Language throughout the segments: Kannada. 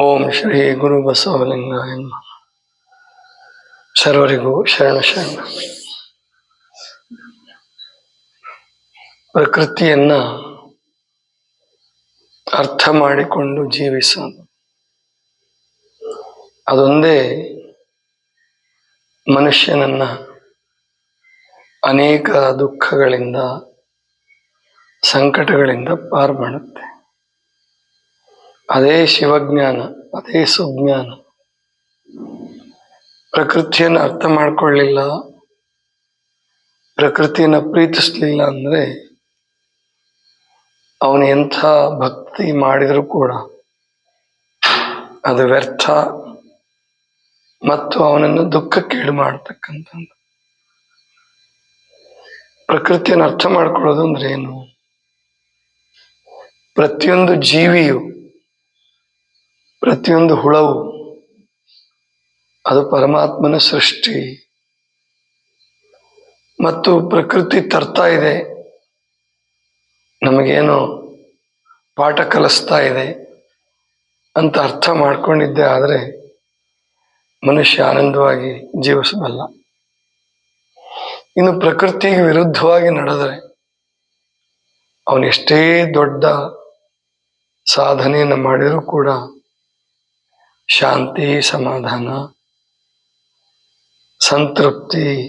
ಓಂ ಶ್ರೀ ಗುರು ಬಸವಲಿಂಗ ನಮಃ. ಸರ್ವರಿಗೂ ಶರಣ ಶರಣ. ಪ್ರಕೃತಿಯನ್ನ ಅರ್ಥ ಮಾಡಿಕೊಂಡು ಜೀವಿಸೋದು ಅದೊಂದೇ ಮನುಷ್ಯನನ್ನ ಅನೇಕ ದುಃಖಗಳಿಂದ, ಸಂಕಟಗಳಿಂದ ಪಾರು ಮಾಡುತ್ತೆ. ಅದೇ ಶಿವಜ್ಞಾನ, ಅದೇ ಸುಜ್ಞಾನ. ಪ್ರಕೃತಿಯನ್ನು ಅರ್ಥ ಮಾಡ್ಕೊಳ್ಳಿಲ್ಲ, ಪ್ರಕೃತಿಯನ್ನು ಪ್ರೀತಿಸ್ಲಿಲ್ಲ ಅಂದ್ರೆ ಅವನು ಎಂಥ ಭಕ್ತಿ ಮಾಡಿದರೂ ಕೂಡ ಅದು ವ್ಯರ್ಥ ಮತ್ತು ಅವನನ್ನು ದುಃಖಕ್ಕೀಡು ಮಾಡ್ತಕ್ಕಂಥದ್ದು. ಪ್ರಕೃತಿಯನ್ನು ಅರ್ಥ ಮಾಡ್ಕೊಳ್ಳೋದು ಅಂದ್ರೆ ಏನು? ಪ್ರತಿಯೊಂದು ಜೀವಿಯು ಪ್ರತಿಯೊಂದು ಹುಳವು, ಅದು ಪರಮಾತ್ಮನ ಸೃಷ್ಟಿ. ಮತ್ತು ಪ್ರಕೃತಿ ತರ್ತಾ ಇದೆ. ನಮಗೇನು ಪಾಠ ಕಲಿಸ್ತಾ ಇದೆ ಅಂತ ಅರ್ಥ ಮಾಡ್ಕೊಂಡಿದ್ದೆ ಆದರೆ ಮನುಷ್ಯ ಆನಂದವಾಗಿ ಜೀವಿಸಬಲ್ಲ. ಇನ್ನು ಪ್ರಕೃತಿಗೆ ವಿರುದ್ಧವಾಗಿ ನಡೆದರೆ ಅವನು ಎಷ್ಟೇ ದೊಡ್ಡ ಸಾಧನೆಯನ್ನು ಮಾಡಿದರೂ ಕೂಡ ಶಾಂತಿ, ಸಮಾಧಾನ, ಸಂತೃಪ್ತಿ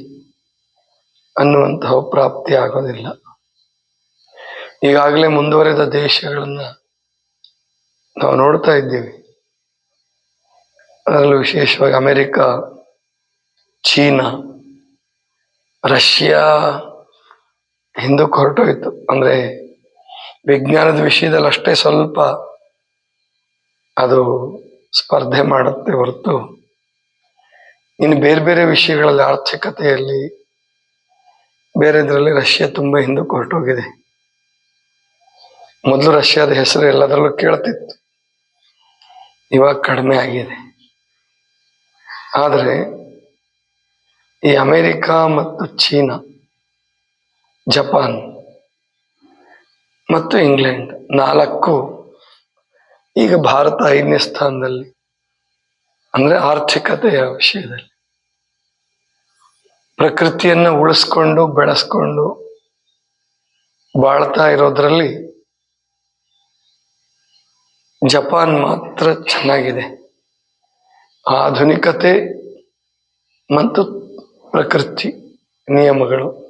ಅನ್ನುವಂತಹ ಪ್ರಾಪ್ತಿ ಆಗೋದಿಲ್ಲ. ಈಗಾಗಲೇ ಮುಂದುವರೆದ ದೇಶಗಳನ್ನ ನಾವು ನೋಡ್ತಾ ಇದ್ದೀವಿ. ಅದರಲ್ಲೂ ವಿಶೇಷವಾಗಿ ಅಮೆರಿಕ, ಚೀನಾ, ರಷ್ಯಾ ಹಿಂದಕ್ಕೆ ಹೊರಟೋಯ್ತು ಅಂದ್ರೆ ವಿಜ್ಞಾನದ ವಿಷಯದಲ್ಲಿ ಅಷ್ಟೇ ಸ್ವಲ್ಪ ಅದು ಸ್ಪರ್ಧೆ ಮಾಡುತ್ತೆ ಹೊರತು. ಇನ್ನು ಬೇರೆ ಬೇರೆ ವಿಷಯಗಳಲ್ಲಿ ಆರ್ಥಿಕತೆಯಲ್ಲಿ ಬೇರೆದರಲ್ಲಿ ರಷ್ಯಾ ತುಂಬ ಹಿಂದಕ್ಕೆ ಹೊರಟೋಗಿದೆ ಮೊದಲು ರಷ್ಯಾದ ಹೆಸರು ಎಲ್ಲದರಲ್ಲೂ ಕೇಳ್ತಿತ್ತು. ಇವಾಗ ಕಡಿಮೆ ಆಗಿದೆ. ಆದರೆ ಈ ಅಮೆರಿಕ ಮತ್ತು ಚೀನಾ, ಜಪಾನ್ ಮತ್ತು ಇಂಗ್ಲೆಂಡ್ ನಾಲ್ಕು ಈಗ ಭಾರತ ಐದನೇ ಸ್ಥಾನದಲ್ಲಿ. ಅಂದ್ರೆ ಆರ್ಥಿಕತೆಯ ವಿಷಯದಲ್ಲಿ. ಪ್ರಕೃತಿಯನ್ನ ಉಳಿಸ್ಕೊಂಡು, ಬೆಳೆಸ್ಕೊಂಡು, ಬಾಳ್ತಾ ಇರೋದ್ರಲ್ಲಿ ಜಪಾನ್ ಮಾತ್ರ ಚೆನ್ನಾಗಿದೆ. ಆಧುನಿಕತೆ ಮತ್ತು ಪ್ರಕೃತಿ ನಿಯಮಗಳು.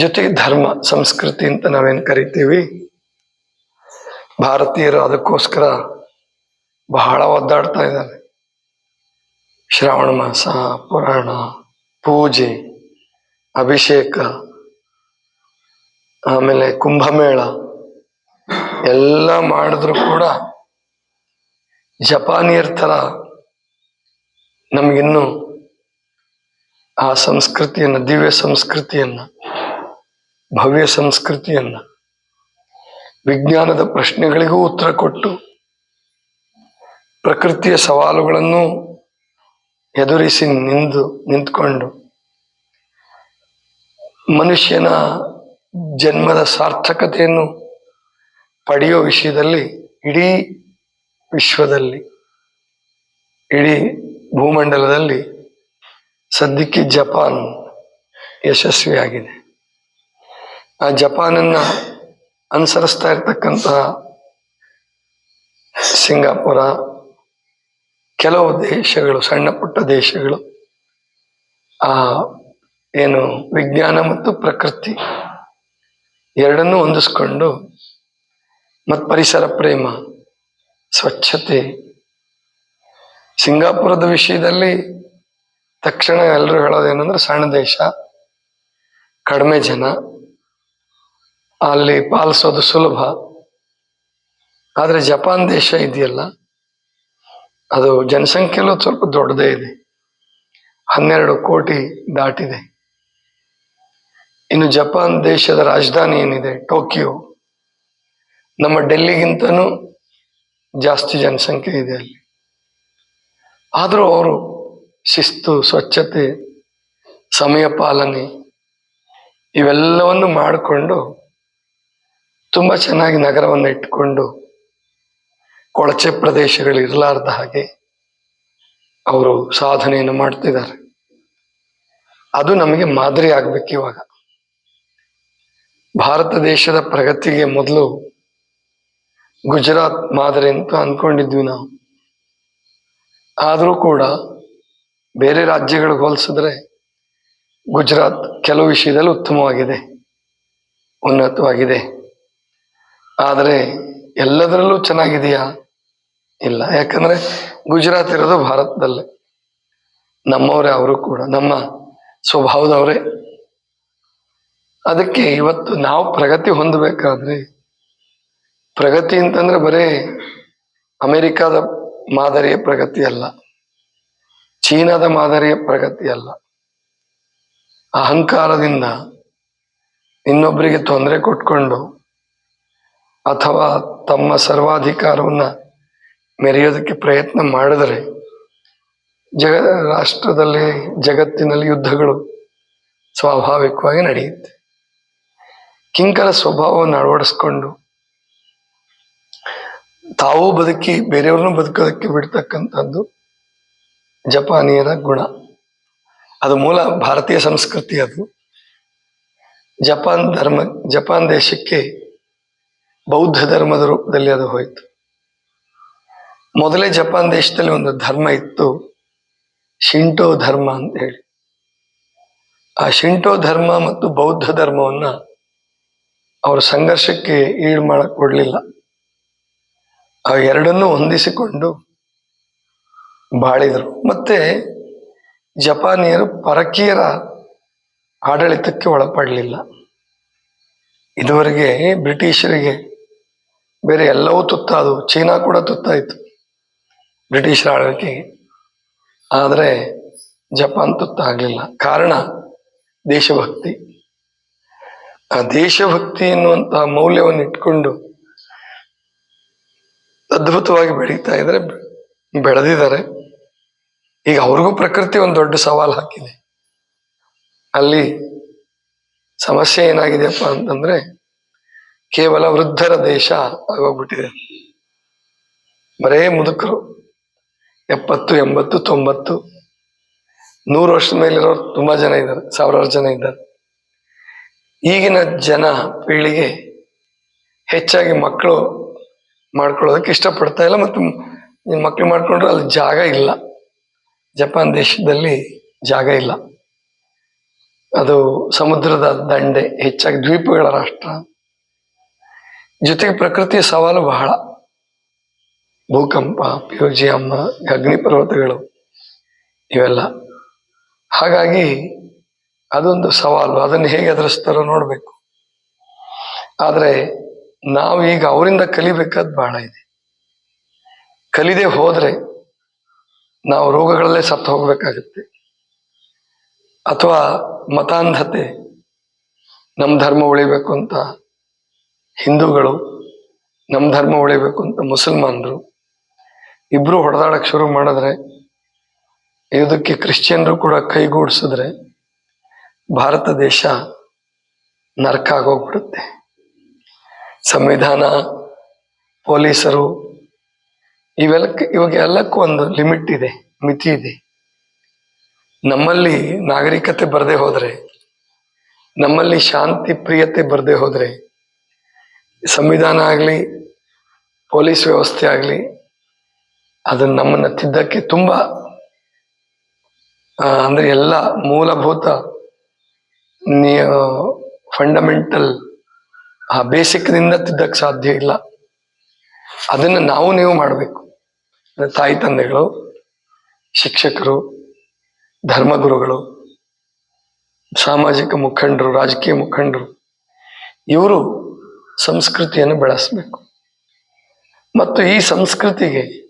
ಜೊತೆಗೆ ಧರ್ಮ, ಸಂಸ್ಕೃತಿ ಅಂತ ನಾವೇನ್ ಕರಿತೀವಿ? ಭಾರತೀಯರು ಅದಕ್ಕೋಸ್ಕರ ಬಹಳ ಒದ್ದಾಡ್ತಾ ಇದ್ದಾರೆ. ಶ್ರಾವಣ ಮಾಸ, ಪುರಾಣ, ಪೂಜೆ, ಅಭಿಷೇಕ, ಆಮೇಲೆ ಕುಂಭಮೇಳ, ಎಲ್ಲ ಮಾಡಿದ್ರು ಕೂಡ ಜಪಾನಿಯರ್ ತರ ನಮಗಿನ್ನು ಆ ಸಂಸ್ಕೃತಿಯನ್ನ, ದಿವ್ಯ ಸಂಸ್ಕೃತಿಯನ್ನ, ಭವ್ಯ ಸಂಸ್ಕೃತಿಯನ್ನ ವಿಜ್ಞಾನದ ಪ್ರಶ್ನೆಗಳಿಗೂ ಉತ್ತರ ಕೊಟ್ಟು ಪ್ರಕೃತಿಯ ಸವಾಲುಗಳನ್ನು ಎದುರಿಸಿ ನಿಂದು, ನಿಂತ್ಕೊಂಡು ಮನುಷ್ಯನ ಜನ್ಮದ ಸಾರ್ಥಕತೆಯನ್ನು ಪಡೆಯೋ ವಿಷಯದಲ್ಲಿ ಇಡೀ ವಿಶ್ವದಲ್ಲಿ, ಇಡೀ ಭೂಮಂಡಲದಲ್ಲಿ ಸದ್ಯಕ್ಕೆ ಜಪಾನ್ ಯಶಸ್ವಿಯಾಗಿದೆ. ಆ ಜಪಾನನ್ನ ಅನುಸರಿಸ್ತಾ ಇರ್ತಕ್ಕಂತಹ ಸಿಂಗಾಪುರ, ಕೆಲವು ದೇಶಗಳು, ಸಣ್ಣ ಪುಟ್ಟ ದೇಶಗಳು, ಆ, ಏನು ವಿಜ್ಞಾನ ಮತ್ತು ಪ್ರಕೃತಿ ಎರಡನ್ನೂ ಹೊಂದಿಸ್ಕೊಂಡು ಮತ್ತು ಪರಿಸರ ಪ್ರೇಮ, ಸ್ವಚ್ಛತೆ, ಸಿಂಗಾಪುರದ ವಿಷಯದಲ್ಲಿ ತಕ್ಷಣ ಎಲ್ಲರೂ ಹೇಳೋದೇನಂದ್ರೆ ಸಣ್ಣ ದೇಶ, ಕಡಿಮೆ ಜನ. ಅಲ್ಲಿ ಪಾಲಿಸೋದು ಸುಲಭ. ಆದರೆ ಜಪಾನ್ ದೇಶ ಇದೆಯಲ್ಲ, ಅದು ಜನಸಂಖ್ಯೆಯಲ್ಲೂ ಸ್ವಲ್ಪ ದೊಡ್ಡದೇ ಇದೆ. ಹನ್ನೆರಡು ಕೋಟಿ ದಾಟಿದೆ. ಇನ್ನು ಜಪಾನ್ ದೇಶದ ರಾಜಧಾನಿ ಏನಿದೆ? ಟೋಕಿಯೋ. ನಮ್ಮ ಡೆಲ್ಲಿಗಿಂತನೂ ಜಾಸ್ತಿ ಜನಸಂಖ್ಯೆ ಇದೆ ಅಲ್ಲಿ. ಆದರೂ ಅವರು ಶಿಸ್ತು, ಸ್ವಚ್ಛತೆ, ಸಮಯ ಪಾಲನೆ, ಇವೆಲ್ಲವನ್ನು ಮಾಡಿಕೊಂಡು ತುಂಬ ಚೆನ್ನಾಗಿ ನಗರವನ್ನು ಇಟ್ಕೊಂಡು ಕೊಳಚೆ ಪ್ರದೇಶಗಳು ಇರಲಾರ್ದ ಹಾಗೆ ಅವರು ಸಾಧನೆಯನ್ನು ಮಾಡ್ತಿದ್ದಾರೆ. ಅದು ನಮಗೆ ಮಾದರಿ ಆಗ್ಬೇಕು ಇವಾಗ. ಭಾರತ ದೇಶದ ಪ್ರಗತಿಗೆ ಮೊದಲು ಗುಜರಾತ್ ಮಾದರಿ ಅಂತ ಅನ್ಕೊಂಡಿದ್ವಿ ನಾವು. ಆದರೂ ಕೂಡ ಬೇರೆ ರಾಜ್ಯಗಳಿಗೆ ಹೋಲಿಸಿದ್ರೆ ಗುಜರಾತ್ ಕೆಲವು ವಿಷಯದಲ್ಲಿ ಉತ್ತಮವಾಗಿದೆ, ಉನ್ನತವಾಗಿದೆ. ಆದರೆ ಎಲ್ಲದರಲ್ಲೂ ಚೆನ್ನಾಗಿದೆಯಾ? ಇಲ್ಲ. ಯಾಕಂದ್ರೆ ಗುಜರಾತ್ ಇರೋದು ಭಾರತದಲ್ಲೇ. ನಮ್ಮವರೇ ಅವರು ಕೂಡ. ನಮ್ಮ ಸ್ವಭಾವದವರೇ. ಅದಕ್ಕೆ ಇವತ್ತು ನಾವು ಪ್ರಗತಿ ಹೊಂದಬೇಕಾದ್ರೆ, ಪ್ರಗತಿ ಅಂತಂದ್ರೆ ಬರೀ ಅಮೆರಿಕಾದ ಮಾದರಿಯ ಪ್ರಗತಿ ಅಲ್ಲ. ಚೀನಾದ ಮಾದರಿಯ ಪ್ರಗತಿ ಅಲ್ಲ. ಅಹಂಕಾರದಿಂದ ಇನ್ನೊಬ್ಬರಿಗೆ ತೊಂದರೆ ಕೊಟ್ಕೊಂಡು ಅಥವಾ ತಮ್ಮ ಸರ್ವಾಧಿಕಾರವನ್ನ ಮೆರೆಯೋದಕ್ಕೆ ಪ್ರಯತ್ನ ಮಾಡಿದರೆ ಜಗ, ರಾಷ್ಟ್ರದಲ್ಲಿ ಜಗತ್ತಿನಲ್ಲಿ ಯುದ್ಧಗಳು ಸ್ವಾಭಾವಿಕವಾಗಿ ನಡೆಯುತ್ತೆ. ಕಿಂಕರ ಸ್ವಭಾವವನ್ನು ಅಳವಡಿಸ್ಕೊಂಡು ತಾವು ಬದುಕಿ ಬೇರೆಯವ್ರನ್ನ ಬದುಕೋದಕ್ಕೆ ಬಿಡ್ತಕ್ಕಂಥದ್ದು ಜಪಾನಿಯರ ಗುಣ. ಅದು ಮೂಲ ಭಾರತೀಯ ಸಂಸ್ಕೃತಿ ಅದು. ಜಪಾನ್ ಧರ್ಮ, ಜಪಾನ್ ದೇಶಕ್ಕೆ ಬೌದ್ಧ ಧರ್ಮದ ರೂಪದಲ್ಲಿ ಅದು ಹೋಯಿತು. ಮೊದಲೇ ಜಪಾನ್ ದೇಶದಲ್ಲಿ ಒಂದು ಧರ್ಮ ಇತ್ತು, ಶಿಂಟೋ ಧರ್ಮ ಅಂತ ಹೇಳಿ. ಆ ಶಿಂಟೋ ಧರ್ಮ ಮತ್ತು ಬೌದ್ಧ ಧರ್ಮವನ್ನ ಅವರ ಸಂಘರ್ಷಕ್ಕೆ ಈಡು ಮಾಡಕ್ ಕೊಡ್ಲಿಲ್ಲ. ಆ ಎರಡನ್ನೂ ಹೊಂದಿಸಿಕೊಂಡು ಬಾಳಿದರು. ಮತ್ತೆ ಜಪಾನಿಯರು ಪರಕೀಯರ ಆಡಳಿತಕ್ಕೆ ಒಳಪಡಲಿಲ್ಲ. ಇದುವರೆಗೆ ಬ್ರಿಟಿಷರಿಗೆ ಬೇರೆ ಎಲ್ಲವೂ ತುತ್ತಾದವು. ಚೀನಾ ಕೂಡ ತುತ್ತಾಯಿತು ಬ್ರಿಟಿಷರ ಆಳ್ವಿಕೆಗೆ. ಆದರೆ ಜಪಾನ್ ತುತ್ತಾಗಲಿಲ್ಲ. ಕಾರಣ ದೇಶಭಕ್ತಿ. ಆ ದೇಶಭಕ್ತಿ ಎನ್ನುವಂತಹ ಮೌಲ್ಯವನ್ನು ಇಟ್ಕೊಂಡು ಅದ್ಭುತವಾಗಿ ಬೆಳೀತಾ ಇದ್ರೆ ಬೆಳೆದಿದ್ದಾರೆ. ಈಗ ಅವ್ರಿಗೂ ಪ್ರಕೃತಿ ಒಂದು ದೊಡ್ಡ ಸವಾಲು ಹಾಕಿದೆ. ಅಲ್ಲಿ ಸಮಸ್ಯೆ ಏನಾಗಿದೆಯಪ್ಪ ಅಂತಂದ್ರೆ ಕೇವಲ ವೃದ್ಧರ ದೇಶ ಆಗೋಗ್ಬಿಟ್ಟಿದೆ. ಬರೇ ಮುದುಕರು. ಎಪ್ಪತ್ತು, ಎಂಬತ್ತು, ತೊಂಬತ್ತು. ನೂರು ವರ್ಷದ ಮೇಲಿರೋರು ತುಂಬಾ ಜನ ಇದ್ದಾರೆ, ಸಾವಿರಾರು ಜನ ಇದ್ದಾರೆ. ಈಗಿನ ಜನ ಪೀಳಿಗೆ ಹೆಚ್ಚಾಗಿ ಮಕ್ಕಳು ಮಾಡ್ಕೊಳ್ಳೋದಕ್ಕೆ ಇಷ್ಟಪಡ್ತಾ ಇಲ್ಲ ಮತ್ತು ಮಕ್ಕಳು ಮಾಡ್ಕೊಂಡ್ರೆ ಅಲ್ಲಿ ಜಾಗ ಇಲ್ಲ. ಜಪಾನ್ ದೇಶದಲ್ಲಿ ಜಾಗ ಇಲ್ಲ. ಅದು ಸಮುದ್ರದ ದಂಡೆ, ಹೆಚ್ಚಾಗಿ ದ್ವೀಪಗಳ ರಾಷ್ಟ್ರ. ಜೊತೆಗೆ ಪ್ರಕೃತಿಯ ಸವಾಲು ಬಹಳ. ಭೂಕಂಪ ಪ್ಯೂಜಿಯಂ ಅಗ್ನಿ ಪರ್ವತಗಳು ಇವೆಲ್ಲ. ಹಾಗಾಗಿ ಅದೊಂದು ಸವಾಲು. ಅದನ್ನು ಹೇಗೆ ಎದುರಿಸ್ತಾರೋ ನೋಡಬೇಕು. ಆದರೆ ನಾವು ಈಗ ಅವರಿಂದ ಕಲಿಬೇಕಾದ್ ಬಹಳ ಇದೆ. ಕಲಿದೇ ಹೋದರೆ ನಾವು ರೋಗಗಳಲ್ಲೇ ಸತ್ತು ಹೋಗಬೇಕಾಗುತ್ತೆ. ಅಥವಾ ಮತಾಂಧತೆ, ನಮ್ಮ ಧರ್ಮ ಉಳಿಬೇಕು ಅಂತ ಹಿಂದೂಗಳು ನಮ್ಮ ಧರ್ಮ ಉಳಿಬೇಕು ಅಂತ ಮುಸಲ್ಮಾನರು, ಇಬ್ರು ಹೊಡೆದಾಡಕ್ಕೆ ಶುರು ಮಾಡಿದ್ರೆ, ಇದಕ್ಕೆ ಕ್ರಿಶ್ಚಿಯನ್ರು ಕೂಡ ಕೈಗೂಡಿಸಿದ್ರೆ ಭಾರತ ದೇಶ ನರ್ಕ ಆಗೋಗ್ಬಿಡುತ್ತೆ. ಸಂವಿಧಾನ, ಪೊಲೀಸರು, ಇವೆಲ್ಲಕ್ಕೆ ಇವಾಗ ಎಲ್ಲಕ್ಕೂ ಒಂದು ಲಿಮಿಟ್ ಇದೆ, ಮಿತಿ ಇದೆ. ನಮ್ಮಲ್ಲಿ ನಾಗರಿಕತೆ ಬರದೆ ಹೋದರೆ, ನಮ್ಮಲ್ಲಿ ಶಾಂತಿ, ಪ್ರಿಯತೆ ಬರದೆ ಹೋದ್ರೆ ಸಂವಿಧಾನ ಆಗಲಿ, ಪೊಲೀಸ್ ವ್ಯವಸ್ಥೆ ಆಗಲಿ, ಅದನ್ನು ನಮ್ಮನ್ನು ತಿದ್ದಕ್ಕೆ ತುಂಬ ಅಂದರೆ ಎಲ್ಲ ಮೂಲಭೂತ ಫಂಡಮೆಂಟಲ್ ಆ ಬೇಸಿಕ್ನಿಂದ ತಿದ್ದಕ್ಕೆ ಸಾಧ್ಯ ಇಲ್ಲ. ಅದನ್ನು ನಾವು ನೀವು ಮಾಡಬೇಕು. ತಾಯಿ ತಂದೆಗಳು, ಶಿಕ್ಷಕರು, ಧರ್ಮಗುರುಗಳು, ಸಾಮಾಜಿಕ ಮುಖಂಡರು, ರಾಜಕೀಯ ಮುಖಂಡರು, ಇವರು ಸಂಸ್ಕೃತಿಯನ್ನು ಬೆಳೆಸಬೇಕು. ಮತ್ತು ಈ ಸಂಸ್ಕೃತಿಗೆ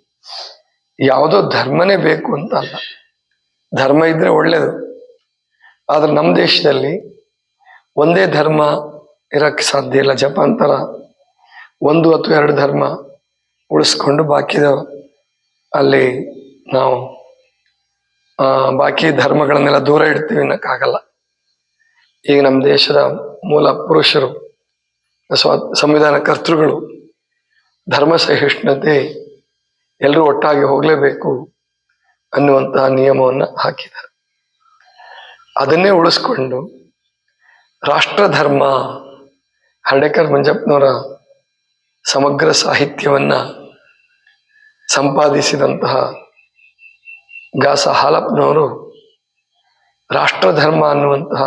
ಯಾವುದೋ ಧರ್ಮನೇ ಬೇಕು ಅಂತ ಅಲ್ಲ. ಧರ್ಮ ಇದ್ರೆ ಒಳ್ಳೇದು. ಆದರೆ ನಮ್ಮ ದೇಶದಲ್ಲಿ ಒಂದೇ ಧರ್ಮ ಇರಕ್ಕೆ ಸಾಧ್ಯ ಇಲ್ಲ. ಜಪಾನ್ ಥರ ಒಂದು ಅಥವಾ ಎರಡು ಧರ್ಮ ಉಳಿಸ್ಕೊಂಡು ಬಾಕಿದ ಅಲ್ಲಿ ನಾವು ಬಾಕಿ ಧರ್ಮಗಳನ್ನೆಲ್ಲ ದೂರ ಇಡ್ತೀವಿ ಅನ್ನೋಕ್ಕಾಗಲ್ಲ. ಈಗ ನಮ್ಮ ದೇಶದ ಮೂಲ ಪುರುಷರು ಸ್ವ ಸಂವಿಧಾನ ಕರ್ತೃಗಳು ಧರ್ಮ ಸಹಿಷ್ಣುತೆ ಎಲ್ಲರೂ ಒಟ್ಟಾಗಿ ಹೋಗಲೇಬೇಕು ಅನ್ನುವಂತಹ ನಿಯಮವನ್ನು ಹಾಕಿದ್ದಾರೆ. ಅದನ್ನೇ ಉಳಿಸ್ಕೊಂಡು ರಾಷ್ಟ್ರಧರ್ಮ ಹರ್ಡೇಕರ್ ಮಂಜಪ್ಪನವರ ಸಮಗ್ರ ಸಾಹಿತ್ಯವನ್ನ ಸಂಪಾದಿಸಿದಂತಹ ಗಾಸ ಹಾಲಪ್ಪನವರು ರಾಷ್ಟ್ರಧರ್ಮ ಅನ್ನುವಂತಹ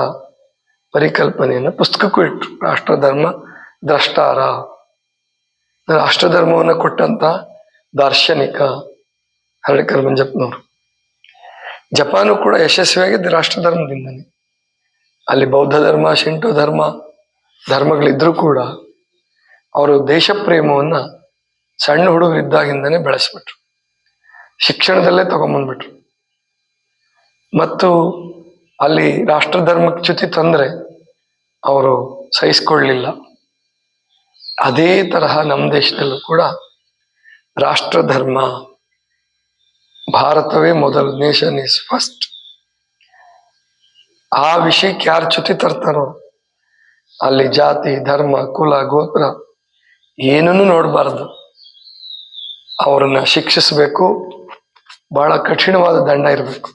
ಪರಿಕಲ್ಪನೆಯನ್ನು ಪುಸ್ತಕಕ್ಕೂ ಇಟ್ಟರು ರಾಷ್ಟ್ರಧರ್ಮ ದ್ರಷ್ಟಾರ. ರಾಷ್ಟ್ರಧರ್ಮವನ್ನು ಕೊಟ್ಟಂತ ದಾರ್ಶನಿಕ ಹರಡಿಕರ್ ಮಂಜಪ್ಪನವರು ಜಪಾನು ಕೂಡ ಯಶಸ್ವಿಯಾಗಿದ್ದು ರಾಷ್ಟ್ರಧರ್ಮದಿಂದನೇ. ಅಲ್ಲಿ ಬೌದ್ಧ ಧರ್ಮ, ಶಿಂಟು ಧರ್ಮ, ಧರ್ಮಗಳಿದ್ರೂ ಕೂಡ ಅವರು ದೇಶ ಪ್ರೇಮವನ್ನ ಸಣ್ಣ ಹುಡುಗರಿದ್ದಾಗಿಂದನೇ ಬೆಳೆಸ್ಬಿಟ್ರು. ಶಿಕ್ಷಣದಲ್ಲೇ ತಗೊಂಬಂದ್ಬಿಟ್ರು. ಮತ್ತು ಅಲ್ಲಿ ರಾಷ್ಟ್ರ ಧರ್ಮಕ್ಕೆ ಚ್ಯುತಿ ತಂದ್ರೆ ಅವರು ಸಹಿಸ್ಕೊಳ್ಳಿಲ್ಲ. ಅದೇ ತರಹ ನಮ್ಮ ದೇಶದಲ್ಲೂ ಕೂಡ ರಾಷ್ಟ್ರ ಧರ್ಮ ಭಾರತವೇ ಮೊದಲು ನೇಷನ್ ಇಸ್ ಫಸ್ಟ್. ಆ ವಿಷಯಕ್ಕೆ ಯಾರು ಚ್ಯುತಿ ತರ್ತಾರೋ ಅಲ್ಲಿ ಜಾತಿ, ಧರ್ಮ, ಕುಲ, ಗೋತ್ರ ಏನನ್ನು ನೋಡಬಾರದು. ಅವರನ್ನ ಶಿಕ್ಷಿಸಬೇಕು. ಬಹಳ ಕಠಿಣವಾದ ದಂಡ ಇರಬೇಕು.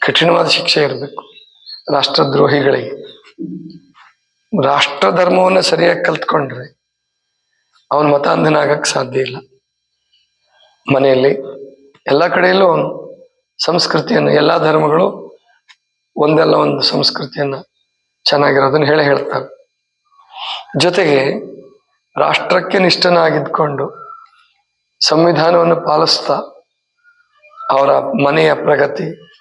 ಕಠಿಣವಾದ ಶಿಕ್ಷೆ ಇರಬೇಕು ರಾಷ್ಟ್ರದ್ರೋಹಿಗಳಿಗೆ. ರಾಷ್ಟ್ರ ಧರ್ಮವನ್ನು ಸರಿಯಾಗಿ ಕಲ್ತ್ಕೊಂಡ್ರೆ ಅವನ ಮತಾಂಧನಾಗಕ್ಕೆ ಸಾಧ್ಯ ಇಲ್ಲ. ಮನೆಯಲ್ಲಿ ಎಲ್ಲ ಕಡೆಯಲ್ಲೂ ಅವನು ಸಂಸ್ಕೃತಿಯನ್ನು, ಎಲ್ಲ ಧರ್ಮಗಳು ಒಂದಲ್ಲ ಒಂದು ಸಂಸ್ಕೃತಿಯನ್ನ ಚೆನ್ನಾಗಿರೋದನ್ನ ಹೇಳೇ ಹೇಳ್ತಾರೆ. ಜೊತೆಗೆ ರಾಷ್ಟ್ರಕ್ಕೆ ನಿಷ್ಠನಾಗಿದ್ಕೊಂಡು ಸಂವಿಧಾನವನ್ನು ಪಾಲಿಸ್ತಾ ಅವರ ಮನೆಯ ಪ್ರಗತಿ,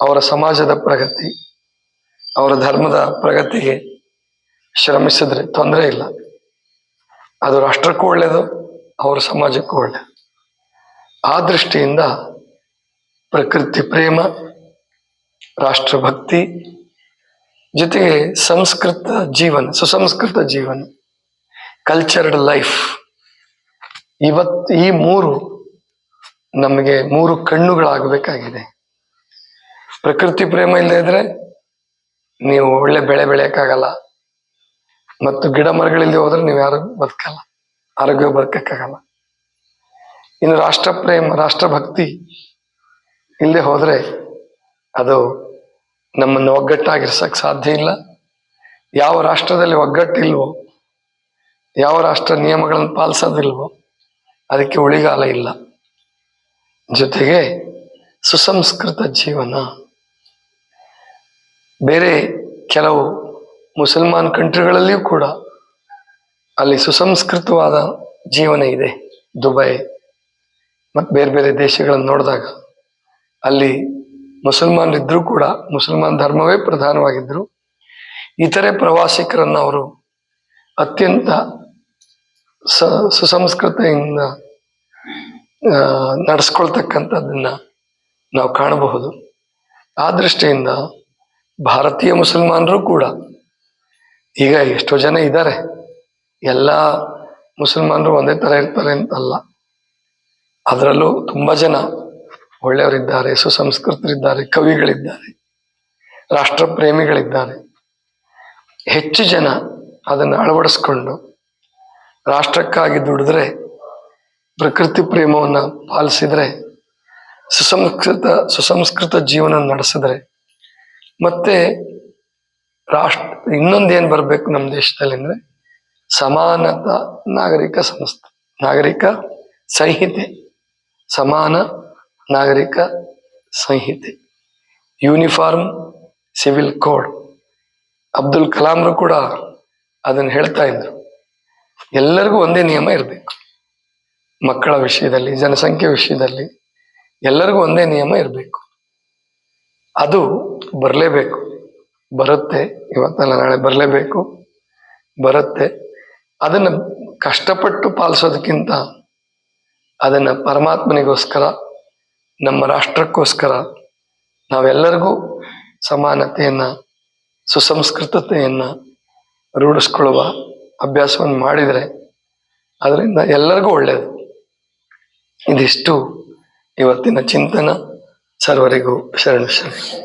ಅವರ ಸಮಾಜದ ಪ್ರಗತಿ, ಅವರ ಧರ್ಮದ ಪ್ರಗತಿಗೆ ಶ್ರಮಿಸಿದ್ರೆ ತೊಂದರೆ ಇಲ್ಲ. ಅದು ರಾಷ್ಟ್ರಕ್ಕೂ ಒಳ್ಳೆಯದು ಅವರ ಸಮಾಜಕ್ಕೂ ಒಳ್ಳೆಯದು ಆ ದೃಷ್ಟಿಯಿಂದ ಪ್ರಕೃತಿ ಪ್ರೇಮ, ರಾಷ್ಟ್ರಭಕ್ತಿ, ಜೊತೆಗೆ ಸಂಸ್ಕೃತ ಜೀವನ, ಸುಸಂಸ್ಕೃತ ಜೀವನ ಕಲ್ಚರ್ಡ್ ಲೈಫ್ ಇವತ್ತು ಈ ಮೂರು ನಮಗೆ ಮೂರು ಕಣ್ಣುಗಳಾಗಬೇಕಾಗಿದೆ. ಪ್ರಕೃತಿ ಪ್ರೇಮ ಇಲ್ಲದೆ ಇದ್ರೆ ನೀವು ಒಳ್ಳೆ ಬೆಳೆ ಬೆಳೆಯಕ್ಕಾಗಲ್ಲ. ಮತ್ತು ಗಿಡ ಮರಗಳಿಲ್ಲದೆ ಹೋದ್ರೆ ನೀವು ಯಾರು ಬದುಕಲ್ಲ? ಆರೋಗ್ಯ ಬದುಕಕ್ಕಾಗಲ್ಲ. ಇನ್ನು ರಾಷ್ಟ್ರ ಪ್ರೇಮ ರಾಷ್ಟ್ರಭಕ್ತಿ ಇಲ್ಲದೆ ಹೋದ್ರೆ ಅದು ನಮ್ಮನ್ನು ಒಗ್ಗಟ್ಟಾಗಿರ್ಸಕ್ ಸಾಧ್ಯ ಇಲ್ಲ. ಯಾವ ರಾಷ್ಟ್ರದಲ್ಲಿ ಒಗ್ಗಟ್ಟಿಲ್ವೋ, ಯಾವ ರಾಷ್ಟ್ರ ನಿಯಮಗಳನ್ನು ಪಾಲಿಸೋದಿಲ್ವೋ, ಅದಕ್ಕೆ ಉಳಿಗಾಲ ಇಲ್ಲ. ಜೊತೆಗೆ ಸುಸಂಸ್ಕೃತ ಜೀವನ. ಬೇರೆ ಕೆಲವು ಮುಸಲ್ಮಾನ್ ಕಂಟ್ರಿಗಳಲ್ಲಿಯೂ ಕೂಡ ಅಲ್ಲಿ ಸುಸಂಸ್ಕೃತವಾದ ಜೀವನ ಇದೆ. ದುಬೈ ಮತ್ತು ಬೇರೆ ಬೇರೆ ದೇಶಗಳನ್ನು ನೋಡಿದಾಗ ಅಲ್ಲಿ ಮುಸಲ್ಮಾನರಿದ್ದರೂ ಕೂಡ ಮುಸಲ್ಮಾನ್ ಧರ್ಮವೇ ಪ್ರಧಾನವಾಗಿದ್ದರು. ಇತರೆ ಪ್ರವಾಸಿಗರನ್ನು ಅವರು ಅತ್ಯಂತ ಸ ಸುಸಂಸ್ಕೃತಿಯಿಂದ ನಡೆಸ್ಕೊಳ್ತಕ್ಕಂಥದ್ದನ್ನು ನಾವು ಕಾಣಬಹುದು. ಆ ದೃಷ್ಟಿಯಿಂದ ಭಾರತೀಯ ಮುಸಲ್ಮಾನರು ಕೂಡ ಈಗ ಎಷ್ಟೋ ಜನ ಇದ್ದಾರೆ ಎಲ್ಲ ಮುಸಲ್ಮಾನರು ಒಂದೇ ಥರ ಇರ್ತಾರೆ ಅಂತಲ್ಲ. ಅದರಲ್ಲೂ ತುಂಬ ಜನ ಒಳ್ಳೆಯವರಿದ್ದಾರೆ, ಸುಸಂಸ್ಕೃತರಿದ್ದಾರೆ, ಕವಿಗಳಿದ್ದಾರೆ ರಾಷ್ಟ್ರ ಪ್ರೇಮಿಗಳಿದ್ದಾರೆ ಹೆಚ್ಚು ಜನ ಅದನ್ನು ಅಳವಡಿಸ್ಕೊಂಡು ರಾಷ್ಟ್ರಕ್ಕಾಗಿ ದುಡಿದ್ರೆ, ಪ್ರಕೃತಿ ಪ್ರೇಮವನ್ನು ಪಾಲಿಸಿದರೆ, ಸುಸಂಸ್ಕೃತ ಸುಸಂಸ್ಕೃತ ಜೀವನ ನಡೆಸಿದ್ರೆ, ಮತ್ತೆ ರಾಷ್ಟ್ರ, ಇನ್ನೊಂದೇನು ಬರಬೇಕು ನಮ್ಮ ದೇಶದಲ್ಲಿ ಅಂದ್ರೆ ಸಮಾನತ ನಾಗರಿಕ ಸಂಸ್ಥೆ, ನಾಗರಿಕ ಸಂಹಿತೆ, ಸಮಾನ ನಾಗರಿಕ ಸಂಹಿತೆ, ಯೂನಿಫಾರ್ಮ್ ಸಿವಿಲ್ ಕೋಡ್. ಅಬ್ದುಲ್ ಕಲಾಂರು ಕೂಡ ಅದನ್ನು ಹೇಳ್ತಾ ಇದ್ರು. ಎಲ್ಲರಿಗೂ ಒಂದೇ ನಿಯಮ ಇರಬೇಕು. ಮಕ್ಕಳ ವಿಷಯದಲ್ಲಿ, ಜನಸಂಖ್ಯೆ ವಿಷಯದಲ್ಲಿ ಎಲ್ಲರಿಗೂ ಒಂದೇ ನಿಯಮ ಇರಬೇಕು. ಅದು ಬರಲೇಬೇಕು. ಬರುತ್ತೆ. ಇವತ್ತಲ್ಲ ನಾಳೆ ಬರಲೇಬೇಕು. ಬರುತ್ತೆ. ಅದನ್ನು ಕಷ್ಟಪಟ್ಟು ಪಾಲಿಸೋದಕ್ಕಿಂತ ಅದನ್ನು ಪರಮಾತ್ಮನಿಗೋಸ್ಕರ, ನಮ್ಮ ರಾಷ್ಟ್ರಕ್ಕೋಸ್ಕರ ನಾವೆಲ್ಲರಿಗೂ ಸಮಾನತೆಯನ್ನು, ಸುಸಂಸ್ಕೃತತೆಯನ್ನು ರೂಢಿಸ್ಕೊಳ್ಳುವ ಅಭ್ಯಾಸವನ್ನು ಮಾಡಿದರೆ ಅದರಿಂದ ಎಲ್ಲರಿಗೂ ಒಳ್ಳೆಯದು ಇದಿಷ್ಟು ಇವತ್ತಿನ ಚಿಂತನ. ಸರ್ವರಿಗೂ ಶರಣ ಶರಣು.